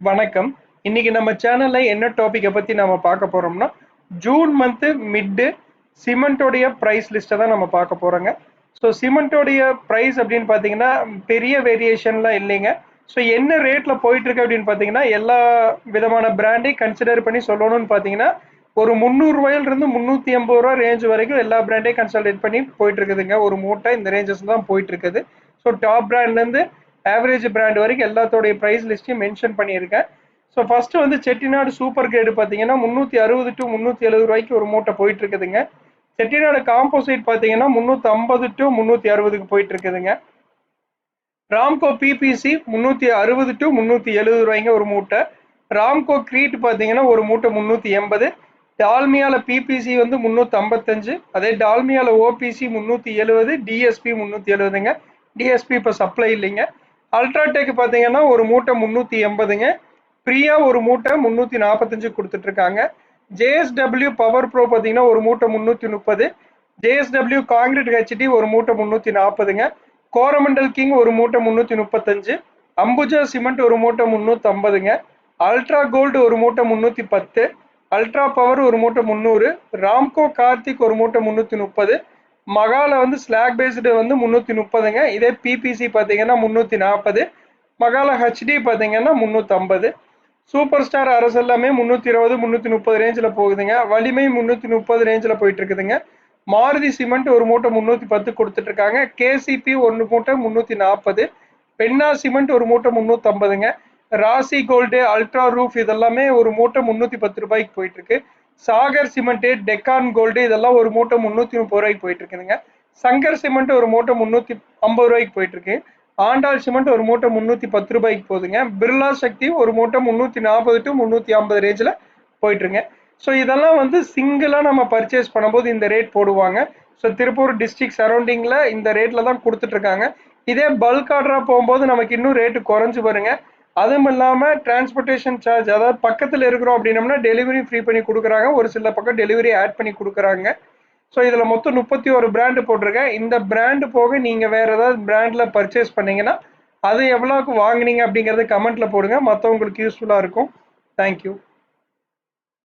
வணக்கம். இன்னைக்கு நம்ம சேனல்ல என்ன டாபிக்கை பத்தி நம்ம பார்க்க போறோம்னா ஜூன் மந்த் மிட்டு சிமெண்டோடைய ப்ரைஸ் லிஸ்ட்டை தான் நம்ம பார்க்க போறோங்க. ஸோ சிமெண்டோடைய ப்ரைஸ் அப்படின்னு பார்த்தீங்கன்னா பெரிய வேரியேஷன்லாம் இல்லைங்க. ஸோ என்ன ரேட்ல போயிட்டு இருக்கு அப்படின்னு பார்த்தீங்கன்னா எல்லா விதமான பிராண்டையும் கன்சிடர் பண்ணி சொல்லணும்னு பார்த்தீங்கன்னா ஒரு முந்நூறுவாயில இருந்து முந்நூற்றி ஐம்பது ரூபா ரேஞ்ச் வரைக்கும் எல்லா பிராண்டையும் கன்சல்டேட் பண்ணி போயிட்டு இருக்குதுங்க ஒரு மூட்டை இந்த ரேஞ்சஸ் தான் போயிட்டு இருக்குது ஸோ டாப் பிராண்ட்லேருந்து ஆவரேஜ் பிராண்ட் வரைக்கும் எல்லாத்தோடைய ப்ரைஸ் லிஸ்ட்டையும் மென்ஷன் பண்ணியிருக்கேன். ஸோ ஃபர்ஸ்ட் வந்து செட்டிநாடு சூப்பர் கிரேடு பார்த்தீங்கன்னா முந்நூற்றி அறுபது டு முந்நூற்றி எழுபது ரூபாய்க்கு ஒரு மூட்டை போயிட்டு இருக்குதுங்க செட்டிநாடு காம்போசைட் பார்த்தீங்கன்னா முந்நூற்றி ஐம்பது டு முந்நூற்றி அறுபதுக்கு போயிட்டு இருக்குதுங்க ராம்கோ பிபிசி முந்நூற்றி அறுபது டு முந்நூற்றி எழுபது ரூபாய்ங்க ஒரு மூட்டை. ராம்கோ க்ரீட் பார்த்தீங்கன்னா ஒரு மூட்டை முந்நூற்றி எண்பது. டால்மியால பிபிசி வந்து முந்நூற்றி ஐம்பத்தஞ்சு. அதே டால்மியால ஓபிசி முந்நூற்றி எழுபது டிஎஸ்பி முந்நூற்றி எழுபதுங்க. டிஎஸ்பி இப்போ சப்ளை இல்லைங்க. அல்ட்ராடெக் பார்த்தீங்கன்னா ஒரு மூட்டை முந்நூற்றி எண்பதுங்க. ஃப்ரீயா ஒரு மூட்டை முந்நூற்றி நாற்பத்தஞ்சு கொடுத்துட்ருக்காங்க. ஜேஎஸ்டபிள்யூ பவர் ப்ரோ பார்த்தீங்கன்னா ஒரு மூட்டை முந்நூற்றி முப்பது. ஜேஎஸ்டபிள்யூ காங்கிரீட் ஹெச்டி ஒரு மூட்டை முந்நூற்றி நாற்பதுங்க கோரமண்டல் கிங் ஒரு மூட்டை முந்நூற்றி முப்பத்தஞ்சு. அம்புஜா சிமெண்ட் ஒரு மூட்டை முந்நூற்றம்பதுங்க அல்ட்ரா கோல்டு ஒரு மூட்டை முந்நூற்றி பத்து. அல்ட்ரா பவர் ஒரு மூட்டை முந்நூறு ராம்கோ கார்த்திக் ஒரு மூட்டை முந்நூற்றி முப்பது. மகால வந்து ஸ்லாக் பேஸ்டு வந்து முந்நூற்றி முப்பதுங்க. இதே பிபிசி பார்த்தீங்கன்னா முந்நூற்றி நாற்பது மகால ஹெச்டி பார்த்தீங்கன்னா முந்நூற்றம்பது சூப்பர் ஸ்டார் அரசு எல்லாமே முந்நூற்றி இருபது முந்நூற்றி முப்பது ரேஞ்சில் போகுதுங்க. வலிமை முந்நூற்றி முப்பது ரேஞ்சில் போயிட்டு இருக்குதுங்க. மாருதி சிமெண்ட் ஒரு மூட்டை முந்நூற்றி பத்து கொடுத்துட்டு இருக்காங்க. கேசிபி ஒன்று மூட்டை முந்நூற்றி நாற்பது பென்னா சிமெண்ட் ஒரு மூட்டை முந்நூற்றம்பதுங்க ராசி கோல்டு அல்ட்ரா ரூஃப் இதெல்லாமே ஒரு மூட்டை முந்நூற்றி பத்து ரூபாய்க்கு போயிட்டு இருக்கு. சாகர் சிமெண்ட்டு டெக்கான் கோல்டு இதெல்லாம் ஒரு மூட்டை முந்நூற்றி முப்பது ரூபாய்க்கு போயிட்டு இருக்குதுங்க. சங்கர் சிமெண்ட் ஒரு மூட்டை முந்நூற்றி ஐம்பது ரூபாய்க்கு போயிட்டு இருக்கு. ஆண்டாள் சிமெண்ட் ஒரு மூட்டை முந்நூற்றி பத்து ரூபாய்க்கு போகுதுங்க. பிர்லா சக்தி ஒரு மூட்டை முந்நூற்றி நாற்பது டு முந்நூற்றி ஐம்பது ரேஞ்சில் போயிட்டுருங்க ஸோ இதெல்லாம் வந்து சிங்கிளாக நம்ம பர்ச்சேஸ் பண்ணும்போது இந்த ரேட் போடுவாங்க. ஸோ திருப்பூர் டிஸ்ட்ரிக்ட் சரௌண்டிங்கில் இந்த ரேட்டில் தான் கொடுத்துட்ருக்காங்க இதே பல்க் ஆர்டராக போகும்போது நமக்கு இன்னும் ரேட்டு குறைஞ்சி வருங்க. அதுவும் இல்லாமல் டிரான்ஸ்போர்ட்டேஷன் சார்ஜ் அதாவது பக்கத்தில் இருக்கிறோம் அப்படின்னம்னா டெலிவரி ஃப்ரீ பண்ணி கொடுக்குறாங்க. ஒரு சில பக்கம் டெலிவரி ஆட் பண்ணி கொடுக்குறாங்க. ஸோ இதில் மொத்தம் முப்பத்தி ஒரு பிராண்டு போட்டிருக்கேன். இந்த பிராண்டு போக நீங்கள் வேறு ஏதாவது பிராண்டில் பர்ச்சேஸ் பண்ணிங்கன்னா அது எவ்வளோக்கு வாங்கினீங்க அப்படிங்கிறது கமெண்ட்டில் போடுங்க. மற்றவங்களுக்கு யூஸ்ஃபுல்லாக இருக்கும். தேங்க்யூ